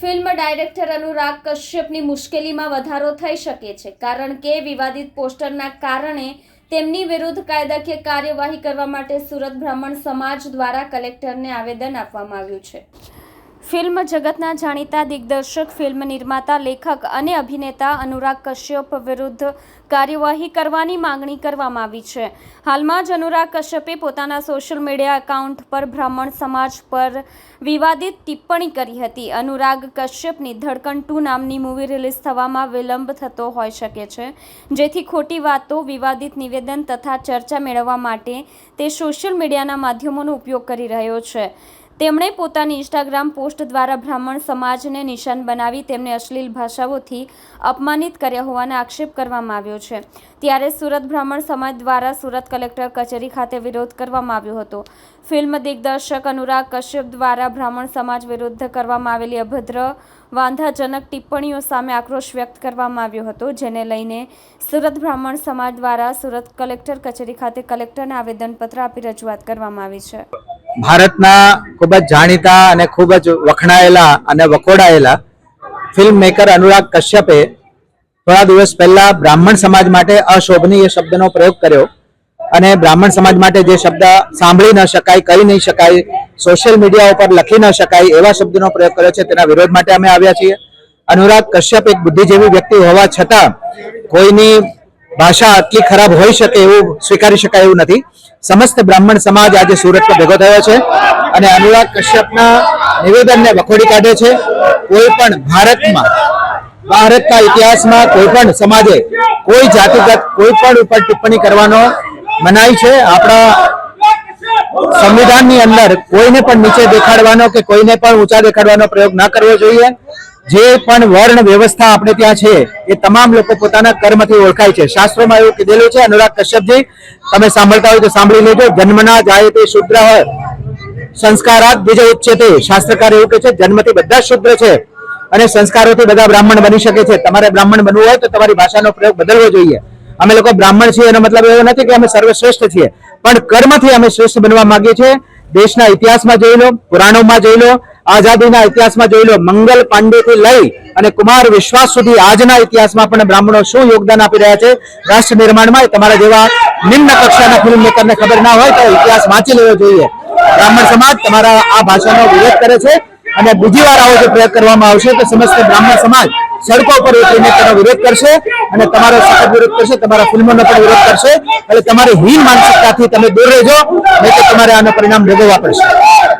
Film director Anurag કશ્યપની મુશ્કેલીમાં વધારો થઈ શકે છે, કારણ કે વિવાદિત પોસ્ટરના કારણે તેમની વિરુદ્ધ કાયદાકીય કાર્યવાહી કરવા માટે સુરત બ્રાહ્મણ સમાજ દ્વારા કલેક્ટરને આવેદન આપવામાં આવ્યું છે. ફિલ્મ જગતના જાણીતા દિગ્દર્શક, ફિલ્મ નિર્માતા, લેખક અને અભિનેતા અનુરાગ કશ્યપ વિરુદ્ધ કાર્યવાહી કરવાની માંગણી કરવામાં આવી છે. હાલમાં જ અનુરાગ કશ્યપે પોતાના સોશિયલ મીડિયા એકાઉન્ટ પર બ્રાહ્મણ સમાજ પર વિવાદિત ટિપ્પણી કરી હતી. અનુરાગ કશ્યપની ધડકન ટુ નામની મૂવી રિલીઝ થવામાં વિલંબ થતો હોઈ શકે છે, જેથી ખોટી વાતો, વિવાદિત નિવેદન તથા ચર્ચા મેળવવા માટે તે સોશિયલ મીડિયાના માધ્યમોનો ઉપયોગ કરી રહ્યો છે. તેમણે પોતાની ઇન્સ્ટાગ્રામ પોસ્ટ દ્વારા બ્રાહ્મણ સમાજને નિશાન બનાવી તેમને અશ્લીલ ભાષાઓથી અપમાનિત કર્યા હોવાનો આક્ષેપ કરવામાં આવ્યો છે. ત્યારે સુરત બ્રાહ્મણ સમાજ દ્વારા સુરત કલેક્ટર કચેરી ખાતે વિરોધ કરવામાં આવ્યો હતો. ફિલ્મ દિગ્દર્શક અનુરાગ કશ્યપ દ્વારા બ્રાહ્મણ સમાજ વિરુદ્ધ કરવામાં આવેલી અભદ્ર, વાંધાજનક ટિપ્પણીઓ સામે આક્રોશ વ્યક્ત કરવામાં આવ્યો હતો, જેને લઈને સુરત બ્રાહ્મણ સમાજ દ્વારા સુરત કલેક્ટર કચેરી ખાતે કલેક્ટરને આવેદનપત્ર આપી રજૂઆત કરવામાં આવી છે. ભારતના ખૂબ જ જાણીતા અને ખૂબ જ વખણાયેલા અને વખોડાયેલા ફિલ્મ મેકર અનુરાગ કશ્યપે થોડા દિવસ પહેલા બ્રાહ્મણ સમાજ માટે અશોભનીય શબ્દનો પ્રયોગ કર્યો અને બ્રાહ્મણ સમાજ માટે જે શબ્દ સાંભળી ન શકાય, કહી નહીં શકાય સોશિયલ મીડિયા ઉપર લખી ન શકાય એવા શબ્દનો પ્રયોગ કર્યો છે. તેના વિરોધ માટે અમે આવ્યા છીએ. અનુરાગ કશ્યપ એક બુદ્ધિજીવી વ્યક્તિ હોવા છતાં કોઈની ભાષા આટલી ખરાબ હોઈ શકે એવું સ્વીકારી શકાય એવું નથી. સમસ્ત બ્રાહ્મણ સમાજ આજે સુરતમાં ભેગો થયો છે અને અનુરાગ કશ્યપના નિવેદનને વખોડી કાઢે છે. કોઈ પણ ભારતમાં, ભારતના ઇતિહાસમાં કોઈ પણ સમાજે કોઈ જાતિગત, કોઈ પણ ઉપર ટિપ્પણી કરવાનો મનાઈ છે. આપણા સંવિધાનની અંદર કોઈને પણ નીચે દેખાડવાનો કે કોઈને પણ ઊંચા દેખાડવાનો પ્રયોગ ન કરવો જોઈએ. જે પણ વર્ણ વ્યવસ્થા આપણે ત્યાં છે, એ તમામ લોકો પોતાના કર્મથી ઓળખાય છે. શાસ્ત્રોમાં એવું કીધેલું છે, અનુરાગ કશ્યપજી, તમે સાંભળતા હોય તો સાંભળી લેજો. જન્મના જાય તે શુદ્ર હોય. સંસ્કારાત બીજ ઉચ્ચતે શાસ્ત્રકાર એવું કે છે, જન્મથી બધા શુદ્ર છે. અને સંસ્કારોથી બધા બ્રાહ્મણ બની શકે છે. તમારે બ્રાહ્મણ બનવું હોય તો તમારી ભાષાનો પ્રયોગ બદલવો જોઈએ. અમે લોકો બ્રાહ્મણ છીએ, એનો મતલબ એવો નથી કે અમે સર્વશ્રેષ્ઠ છીએ. પણ કર્મથી અમે શ્રેષ્ઠ બનવા માંગીએ છીએ. દેશના ઇતિહાસમાં જોઈ લો, પુરાણોમાં જોઈ લો આઝાદીના ઇતિહાસમાં જોઈ લો, મંગલ પાંડેથી લઈ અને કુમાર વિશ્વાસ સુધી આજના ઇતિહાસમાં પણ બ્રાહ્મણો શું યોગદાન આપી રહ્યા છે, રાષ્ટ્ર નિર્માણમાં તમારા જેવા નિમ્ન કક્ષાના ફિલ્મ મેકરને ખબર ના હોય તો ઇતિહાસ વાંચી લેવો જોઈએ. બ્રાહ્મણ સમાજ તમારા આ ભાષાનો વિરોધ કરે છે અને બીજી વાર આવો જો પ્રયોગ કરવામાં આવશે તો સમસ્ત બ્રાહ્મણ સમાજ સડકો પર ઉતરીને તેનો વિરોધ કરશે અને તમારો સખત વિરોધ કરશે, તમારા ફિલ્મોનો પણ વિરોધ કરશે. એટલે તમારી હીન માનસિકતાથી તમે દૂર રહેજો, નહીં તો તમારે આનું પરિણામ ભોગવવા પડશે.